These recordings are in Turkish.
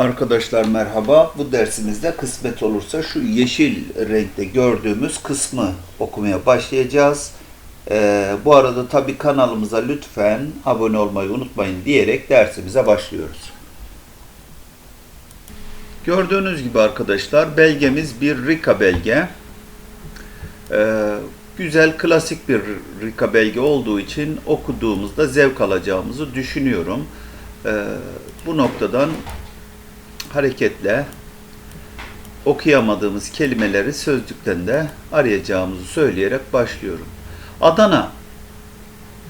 Arkadaşlar merhaba. Bu dersimizde kısmet olursa şu yeşil renkte gördüğümüz kısmı okumaya başlayacağız. Ee, bu arada tabi kanalımıza lütfen abone olmayı unutmayın diyerek dersimize başlıyoruz. Gördüğünüz gibi arkadaşlar belgemiz bir Rika belge. Ee, güzel klasik bir Rika belge olduğu için okuduğumuzda zevk alacağımızı düşünüyorum. Ee, bu noktadan hareketle okuyamadığımız kelimeleri sözlükten de arayacağımızı söyleyerek başlıyorum. Adana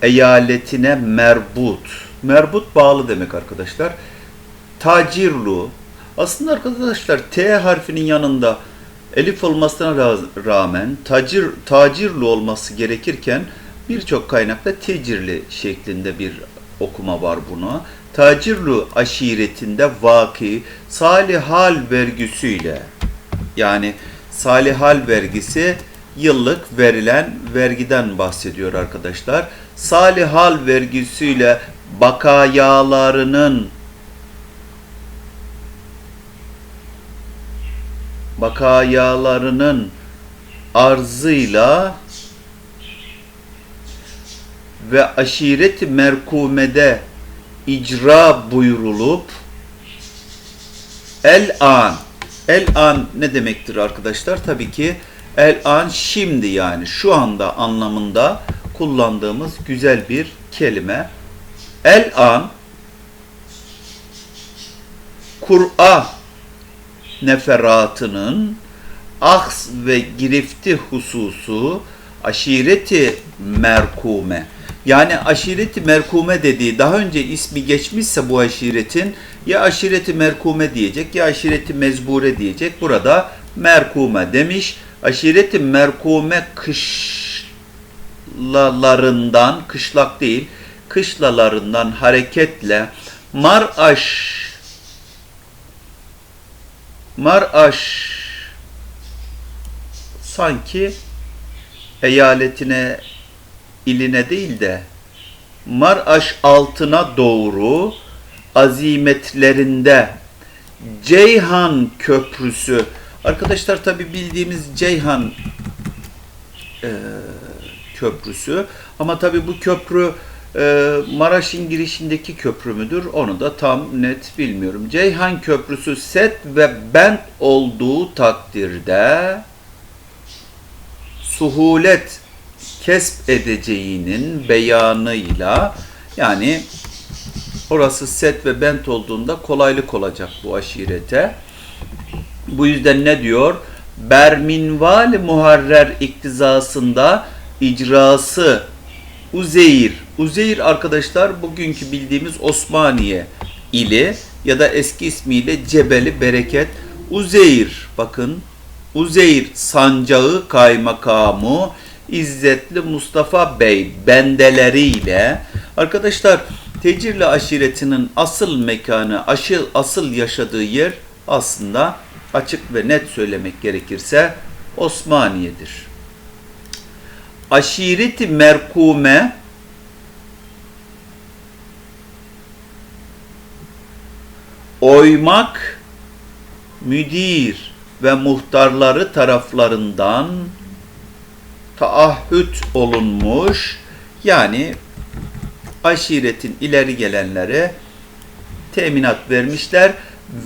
eyaletine merbut. Merbut bağlı demek arkadaşlar. Tacirlu. Aslında arkadaşlar T harfinin yanında elif olmasına ra- rağmen tacir tacirlu olması gerekirken birçok kaynakta tecirli şeklinde bir okuma var buna. Tacirlu aşiretinde vaki salihal vergisiyle yani salihal vergisi yıllık verilen vergiden bahsediyor arkadaşlar. Salihal vergisiyle bakayalarının bakayalarının arzıyla ve aşiret merkumede icra buyurulup el an el an ne demektir arkadaşlar? Tabii ki el an şimdi yani şu anda anlamında kullandığımız güzel bir kelime. El an Kur'a neferatının aks ve girifti hususu aşireti merkume. Yani aşireti merkume dediği daha önce ismi geçmişse bu aşiretin ya aşireti merkume diyecek ya aşireti mezbure diyecek. Burada merkume demiş. Aşireti merkume kışlalarından, kışlak değil, kışlalarından hareketle Maraş Maraş sanki eyaletine iline değil de Maraş altına doğru azimetlerinde Ceyhan Köprüsü. Arkadaşlar tabi bildiğimiz Ceyhan e, Köprüsü. Ama tabi bu köprü e, Maraş'ın girişindeki köprü müdür? Onu da tam net bilmiyorum. Ceyhan Köprüsü set ve bent olduğu takdirde suhulet kesp edeceğinin beyanıyla yani orası set ve bent olduğunda kolaylık olacak bu aşirete. Bu yüzden ne diyor? Berminval muharrer iktizasında icrası Uzeyir. Uzeyir arkadaşlar bugünkü bildiğimiz Osmaniye ili ya da eski ismiyle Cebeli Bereket. Uzeyir bakın Uzeyir sancağı kaymakamı İzzetli Mustafa Bey bendeleriyle arkadaşlar Tecirli aşiretinin asıl mekanı, asıl, asıl yaşadığı yer aslında açık ve net söylemek gerekirse Osmaniye'dir. Aşireti merkume oymak müdir ve muhtarları taraflarından taahhüt olunmuş yani aşiretin ileri gelenlere teminat vermişler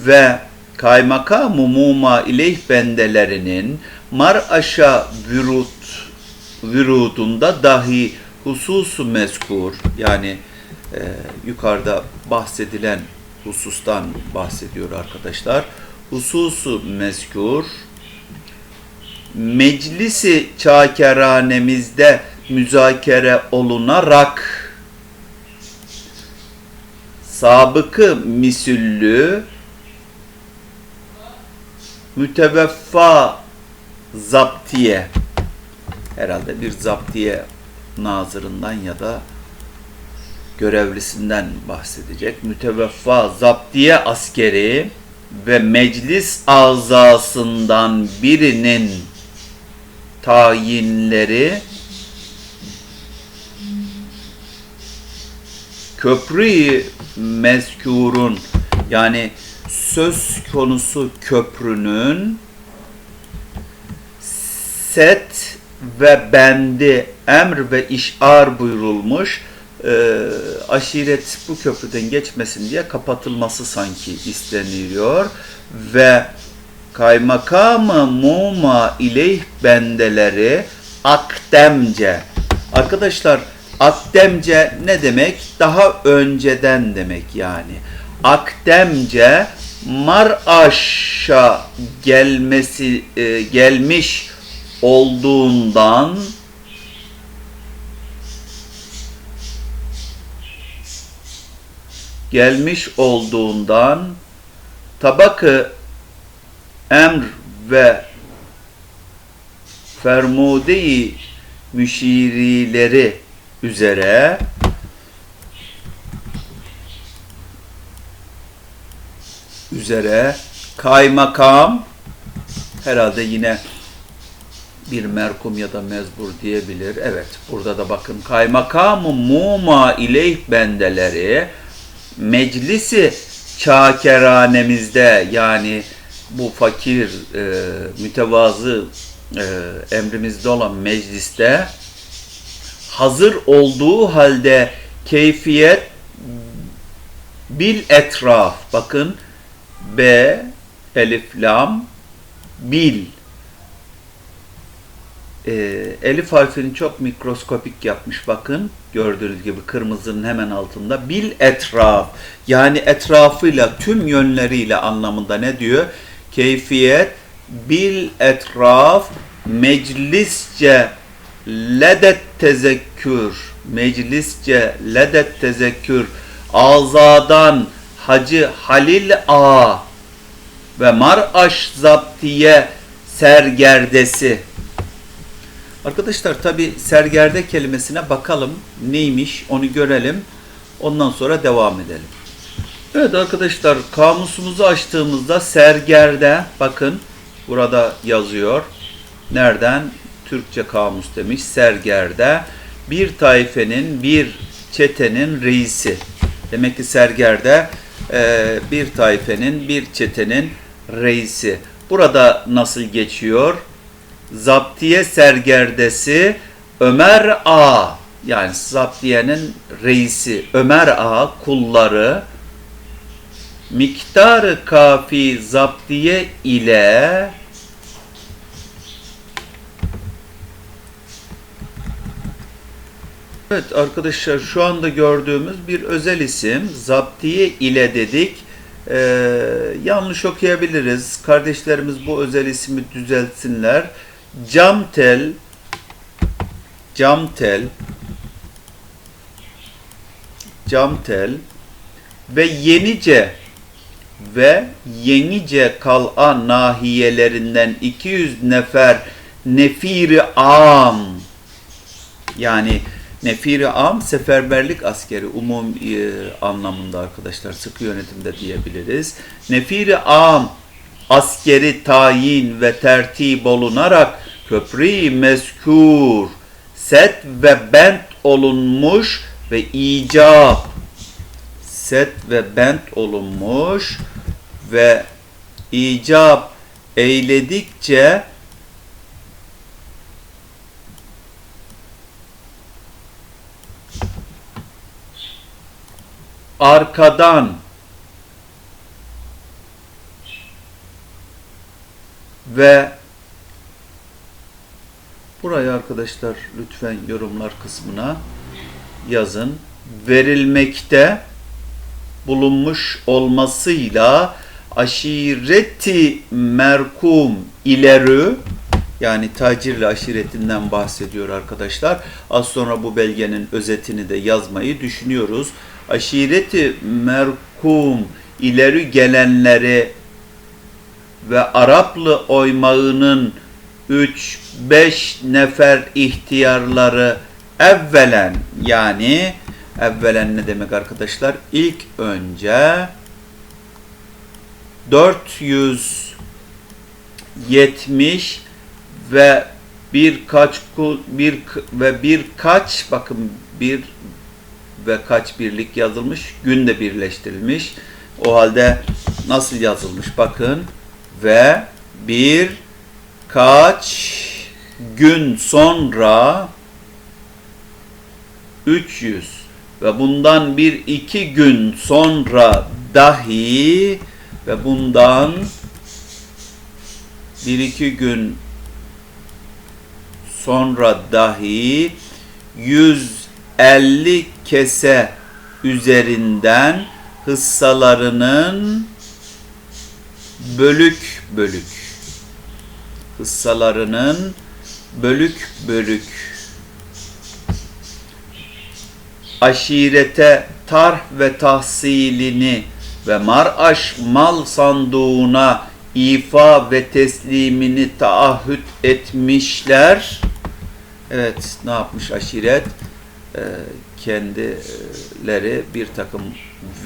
ve kaymakam muma ileyh bendelerinin Maraş'a vürut vürudunda dahi hususu mezkur yani e, yukarıda bahsedilen husustan bahsediyor arkadaşlar. Hususu mezkur meclisi çakeranemizde müzakere olunarak sabıkı misüllü müteveffa zaptiye herhalde bir zaptiye nazırından ya da görevlisinden bahsedecek. Müteveffa zaptiye askeri ve meclis azasından birinin tayinleri köprü mezkurun Yani söz konusu köprünün set ve bendi emr ve işar buyurulmuş e, aşiret bu köprüden geçmesin diye kapatılması sanki isteniyor ve kaymakamı muma ileyh bendeleri akdemce. Arkadaşlar akdemce ne demek? Daha önceden demek yani. Akdemce Maraş'a gelmesi e, gelmiş olduğundan gelmiş olduğundan tabakı emr ve fermude-i müşirileri üzere üzere kaymakam herhalde yine bir merkum ya da mezbur diyebilir. Evet burada da bakın kaymakamı muma ileyh bendeleri meclisi çakeranemizde yani bu fakir e, mütevazı e, emrimizde olan mecliste hazır olduğu halde keyfiyet bil etraf. Bakın B elif lam bil. E, elif harfini çok mikroskopik yapmış bakın. Gördüğünüz gibi kırmızının hemen altında. Bil etraf. Yani etrafıyla tüm yönleriyle anlamında ne diyor? Keyfiyet bil etraf meclisce ledet tezekkür meclisce ledet tezekkür azadan Hacı Halil A ve Maraş Zaptiye sergerdesi Arkadaşlar tabi sergerde kelimesine bakalım neymiş onu görelim. Ondan sonra devam edelim. Evet arkadaşlar kamusumuzu açtığımızda sergerde bakın burada yazıyor. Nereden? Türkçe kamus demiş. Sergerde bir taifenin bir çetenin reisi. Demek ki sergerde e, bir taifenin bir çetenin reisi. Burada nasıl geçiyor? Zaptiye sergerdesi Ömer A yani Zaptiye'nin reisi Ömer A kulları miktarı kafi zaptiye ile Evet arkadaşlar şu anda gördüğümüz bir özel isim zaptiye ile dedik. Ee, yanlış okuyabiliriz. Kardeşlerimiz bu özel ismi düzeltsinler. Camtel Camtel Camtel ve Yenice ve Yenice kal'a nahiyelerinden 200 nefer nefiri am yani nefiri am seferberlik askeri umum e, anlamında arkadaşlar sıkı yönetimde diyebiliriz. Nefiri am askeri tayin ve tertip olunarak köprü mezkur set ve bent olunmuş ve icap set ve bent olunmuş ve icap eyledikçe arkadan ve buraya arkadaşlar lütfen yorumlar kısmına yazın. Verilmekte bulunmuş olmasıyla aşireti merkum ileri yani tacirli aşiretinden bahsediyor arkadaşlar. Az sonra bu belgenin özetini de yazmayı düşünüyoruz. Aşireti merkum ileri gelenleri ve Araplı oymağının 3-5 nefer ihtiyarları evvelen yani evvelen ne demek arkadaşlar? İlk önce 470 ve birkaç bir ve birkaç bakın bir ve kaç birlik yazılmış? Gün de birleştirilmiş. O halde nasıl yazılmış? Bakın. Ve bir kaç gün sonra 300 ve bundan bir iki gün sonra dahi ve bundan bir iki gün sonra dahi 150 kese üzerinden hıssalarının bölük bölük hıssalarının bölük bölük aşirete tarh ve tahsilini ve maraş mal sanduğuna ifa ve teslimini taahhüt etmişler. Evet ne yapmış aşiret? Ee, kendileri bir takım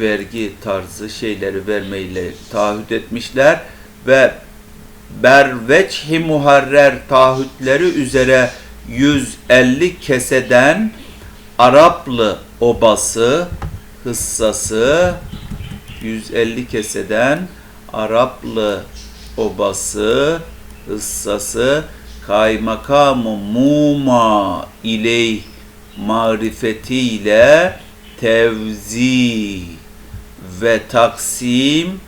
vergi tarzı şeyleri vermeyle taahhüt etmişler ve berveçhi muharrer taahhütleri üzere 150 keseden Araplı obası hıssası 150 keseden Araplı obası hıssası kaymakamı muma ileyh marifetiyle tevzi ve taksim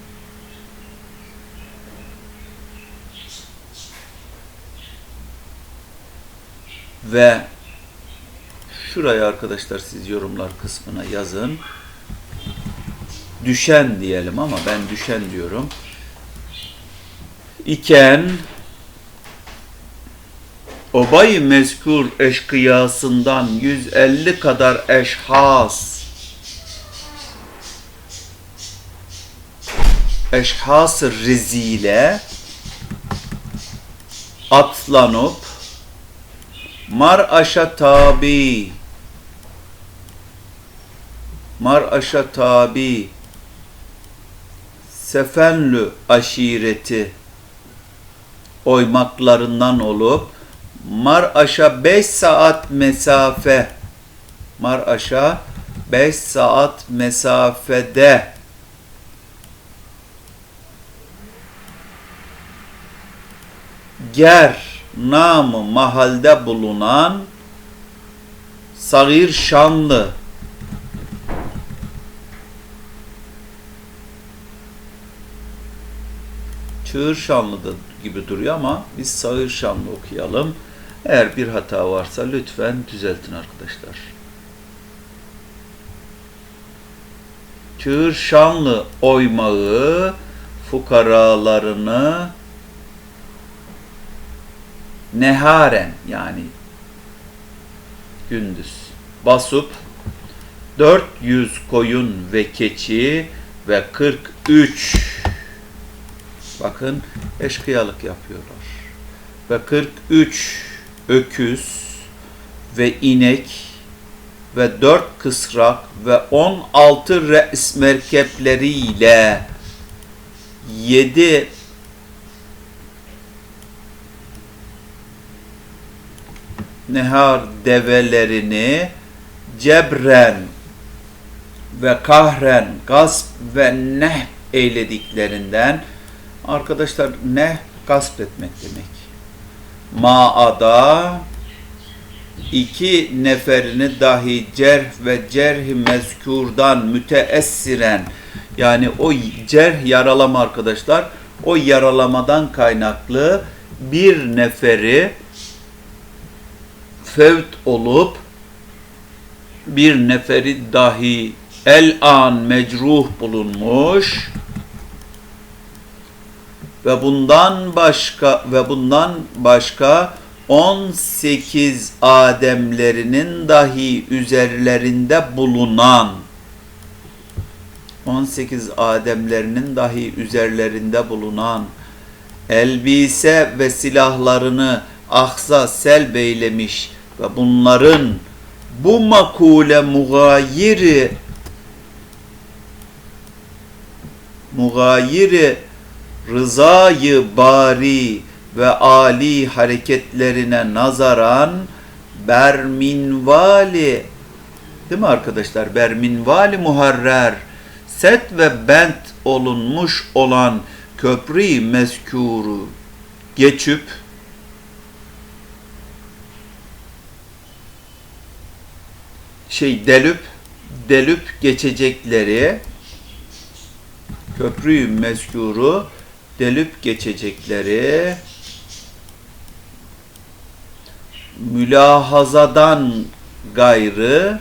ve şuraya arkadaşlar siz yorumlar kısmına yazın. Düşen diyelim ama ben düşen diyorum. İken Obay mezkur eşkıyasından 150 kadar eşhas eşhas rezile atlanıp Maraş'a tabi Maraş'a tabi. Sefenlü aşireti oymaklarından olup Maraş'a 5 saat mesafe Maraş'a 5 saat mesafede. Ger namı mahalde bulunan Sagir Şanlı Çığır Şanlı da gibi duruyor ama biz Sağır Şanlı okuyalım. Eğer bir hata varsa lütfen düzeltin arkadaşlar. Çığır Şanlı oymağı fukaralarını neharen yani gündüz basıp 400 koyun ve keçi ve 43 bakın eşkıyalık yapıyorlar. Ve 43 öküz ve inek ve 4 kısrak ve 16 reis merkepleriyle 7 nehar develerini cebren ve kahren gasp ve neh eylediklerinden arkadaşlar neh gasp etmek demek. Ma'ada iki neferini dahi cerh ve cerh mezkurdan müteessiren yani o cerh yaralama arkadaşlar o yaralamadan kaynaklı bir neferi fevt olup bir neferi dahi el an mecruh bulunmuş ve bundan başka ve bundan başka 18 ademlerinin dahi üzerlerinde bulunan 18 ademlerinin dahi üzerlerinde bulunan elbise ve silahlarını ahza selbeylemiş ve bunların bu makule mugayiri mugayiri rızayı bari ve ali hareketlerine nazaran berminvali değil mi arkadaşlar? Berminvali muharrer set ve bent olunmuş olan köprü meskuru geçip şey delüp delüp geçecekleri köprü meskuru delüp geçecekleri mülahazadan gayrı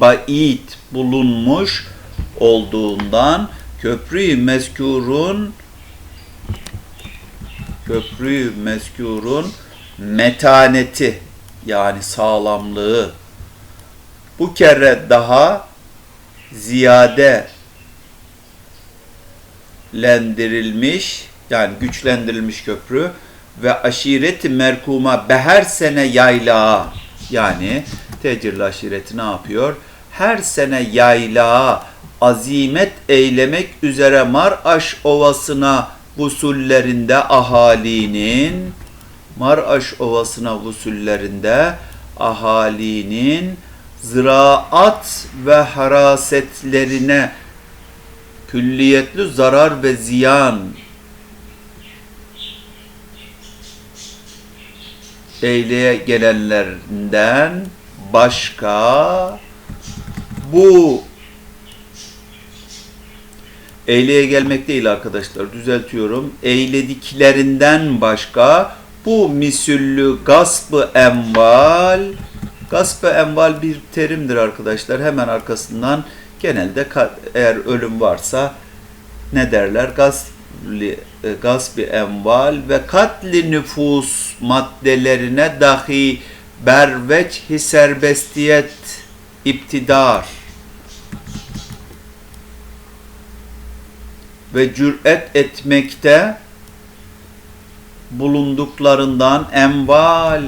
bait bulunmuş olduğundan köprü meskurun köprü meskurun metaneti yani sağlamlığı. Bu kere daha ziyade lendirilmiş yani güçlendirilmiş köprü ve aşireti merkuma beher sene yaylağa yani tecirli aşireti ne yapıyor? Her sene yaylağa azimet eylemek üzere Maraş Ovası'na vusullerinde ahalinin Maraş Ovası'na vusullerinde ahalinin ziraat ve harasetlerine külliyetli zarar ve ziyan eyleye gelenlerden başka bu eyleye gelmek değil arkadaşlar düzeltiyorum. Eylediklerinden başka bu misüllü gaspı emval gaspı emval bir terimdir arkadaşlar. Hemen arkasından genelde eğer ölüm varsa ne derler? Gasli, e, gasbi emval ve katli nüfus maddelerine dahi berveçhi serbestiyet iptidar ve cüret etmekte bulunduklarından emval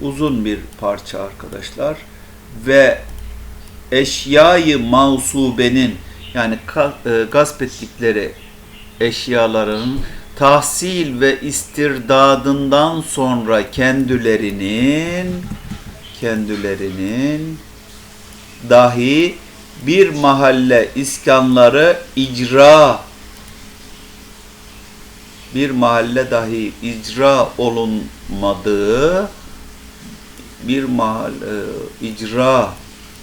uzun bir parça arkadaşlar ve eşyayı mausubenin yani e, gasp ettikleri eşyaların tahsil ve istirdadından sonra kendilerinin kendilerinin dahi bir mahalle iskanları icra bir mahalle dahi icra olunmadığı bir mahal e, icra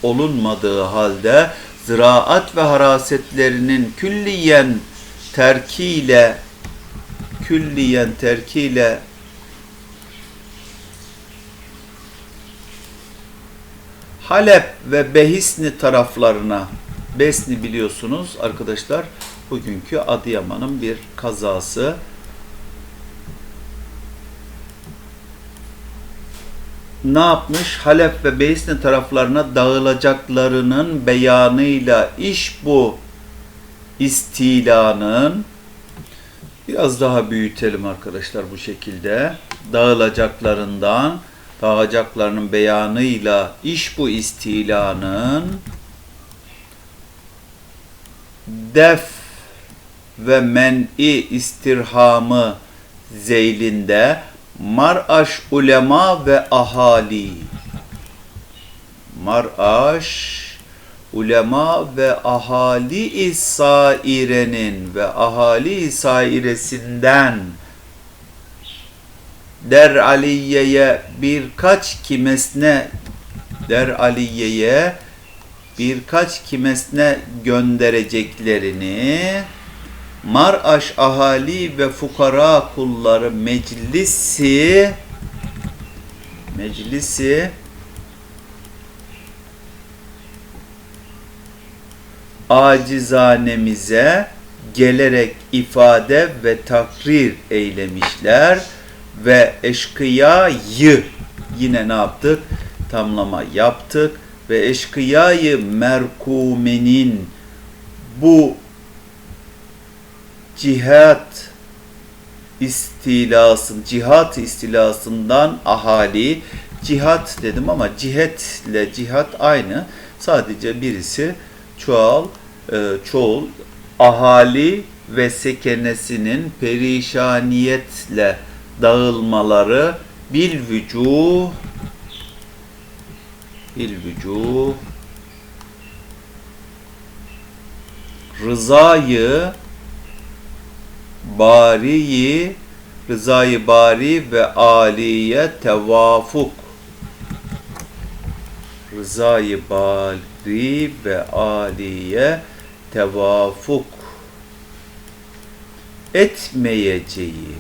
olunmadığı halde ziraat ve harasetlerinin külliyen terkiyle külliyen terkiyle Halep ve Behisni taraflarına Besni biliyorsunuz arkadaşlar bugünkü Adıyaman'ın bir kazası. Ne yapmış? Halep ve Beysne taraflarına dağılacaklarının beyanıyla iş bu istilanın biraz daha büyütelim arkadaşlar bu şekilde. Dağılacaklarından dağılacaklarının beyanıyla iş bu istilanın def ve men'i istirhamı zeylinde Maraş ulema ve ahali. Maraş ulema ve ahali sairenin ve ahali sairesinden Der Aliye'ye birkaç kimesne Der Aliye'ye birkaç kimesne göndereceklerini Maraş ahali ve fukara kulları meclisi meclisi acizanemize gelerek ifade ve takrir eylemişler ve eşkıyayı yine ne yaptık? Tamlama yaptık ve eşkıyayı merkumenin bu cihat istilasın, cihat istilasından ahali, cihat dedim ama cihetle cihat aynı. Sadece birisi çoğal, e, çoğul, ahali ve sekenesinin perişaniyetle dağılmaları bil vücuh bil vücuh rızayı bariyi rızayı bari ve aliye tevafuk. Rızayı bari ve aliye tevafuk. Etmeyeceği.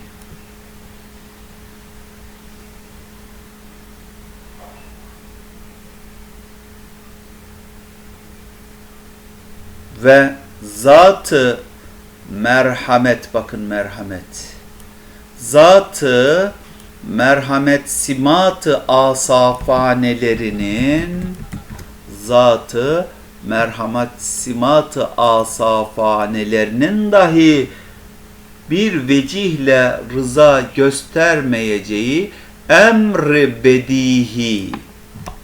Ve zatı merhamet bakın merhamet. Zatı merhamet simatı asafanelerinin zatı merhamet simatı asafanelerinin dahi bir vecihle rıza göstermeyeceği emri bedihi.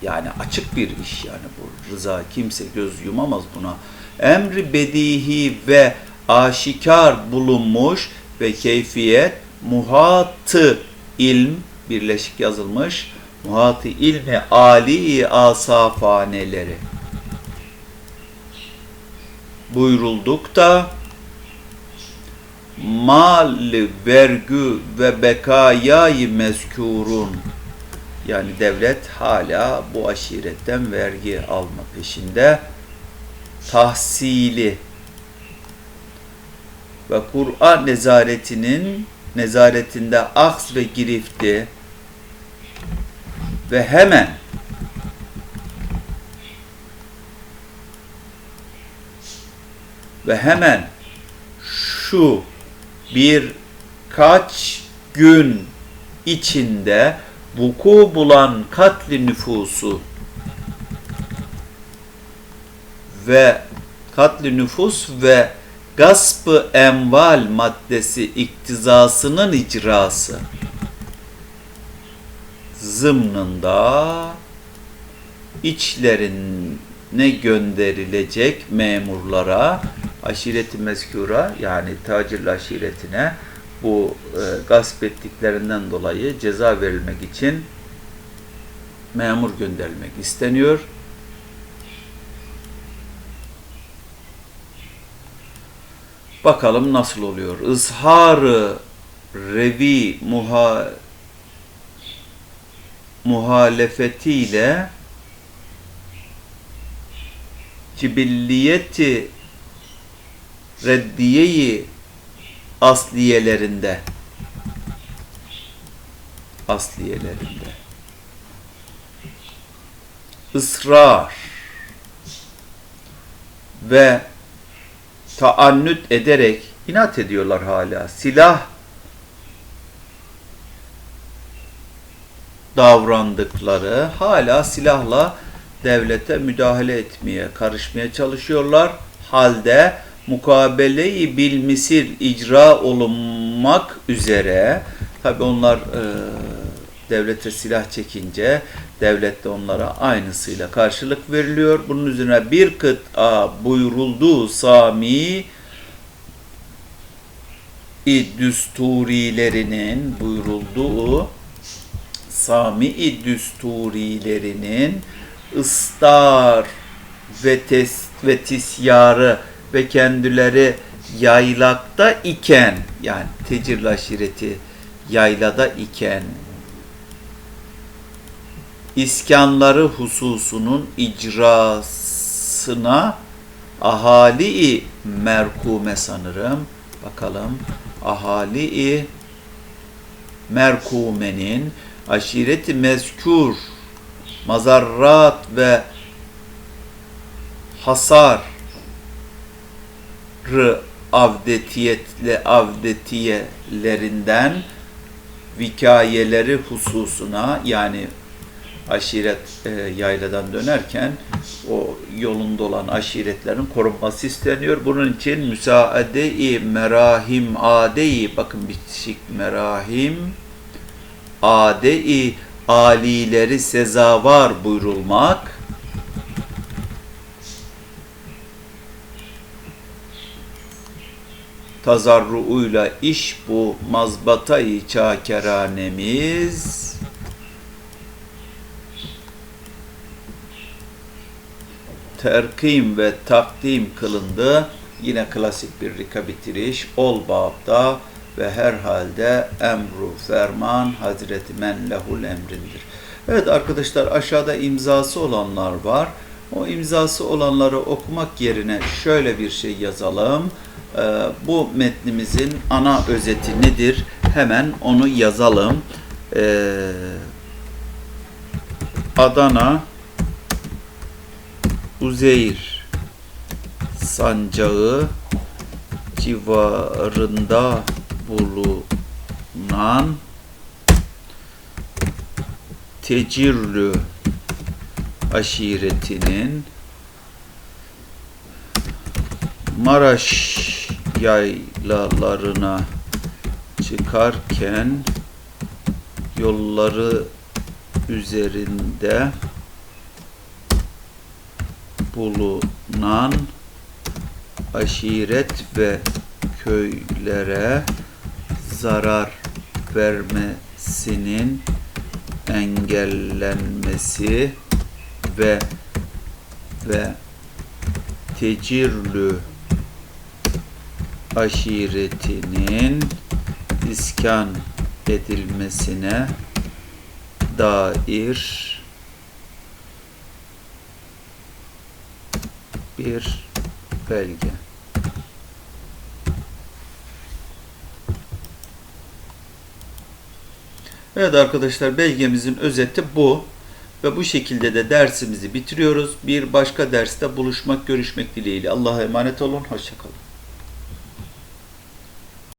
Yani açık bir iş yani bu. Rıza kimse göz yumamaz buna. Emri bedihi ve aşikar bulunmuş ve keyfiyet muhatı ilm birleşik yazılmış muhatı ilmi ali asafaneleri buyurulduk da mal vergü ve bekayayı mezkurun yani devlet hala bu aşiretten vergi alma peşinde. Tahsili ve Kur'an nezaretinin nezaretinde aks ve girifti. Ve hemen ve hemen şu bir kaç gün içinde vuku bulan katli nüfusu ve katli nüfus ve gaspı emval maddesi iktizasının icrası zımnında içlerine gönderilecek memurlara aşireti meskura yani tacirli aşiretine bu e, gasp ettiklerinden dolayı ceza verilmek için memur gönderilmek isteniyor. Bakalım nasıl oluyor. Izharı revi muha muhalefetiyle cibilliyeti reddiyeyi asliyelerinde asliyelerinde ısrar ve taannüt ederek inat ediyorlar hala. Silah davrandıkları hala silahla devlete müdahale etmeye, karışmaya çalışıyorlar. Halde mukabele-i bil misir icra olunmak üzere tabi onlar e, devlete silah çekince devlet de onlara aynısıyla karşılık veriliyor. Bunun üzerine bir kıta buyuruldu Sami i düsturilerinin buyurulduğu Sami-i düsturilerinin ıstar ve, tes, ve tisyarı ve kendileri yaylakta iken yani tecirli aşireti yaylada iken iskanları hususunun icrasına ahali-i merkume sanırım. Bakalım ahali-i merkumenin aşireti mezkur mazarrat ve hasar avdetiyetle avdetiyelerinden vikayeleri hususuna yani aşiret e, yayladan dönerken o yolunda olan aşiretlerin korunması isteniyor. Bunun için müsaade-i merahim ade-i bakın bitişik merahim ade-i alileri sezavar buyurulmak tazarruuyla iş bu mazbatayı çakeranemiz terkim ve takdim kılındı. Yine klasik bir rika bitiriş. Ol babda ve herhalde emru ferman Hazreti men lehul emrindir. Evet arkadaşlar aşağıda imzası olanlar var. O imzası olanları okumak yerine şöyle bir şey yazalım. Ee, bu metnimizin ana özeti nedir? Hemen onu yazalım. Ee, Adana Uzeyr sancağı civarında bulunan Tecirlü aşiretinin Maraş yaylalarına çıkarken yolları üzerinde bulunan aşiret ve köylere zarar vermesinin engellenmesi ve ve tecirlü aşiretinin iskan edilmesine dair bir belge. Evet arkadaşlar belgemizin özeti bu. Ve bu şekilde de dersimizi bitiriyoruz. Bir başka derste buluşmak, görüşmek dileğiyle. Allah'a emanet olun. Hoşçakalın.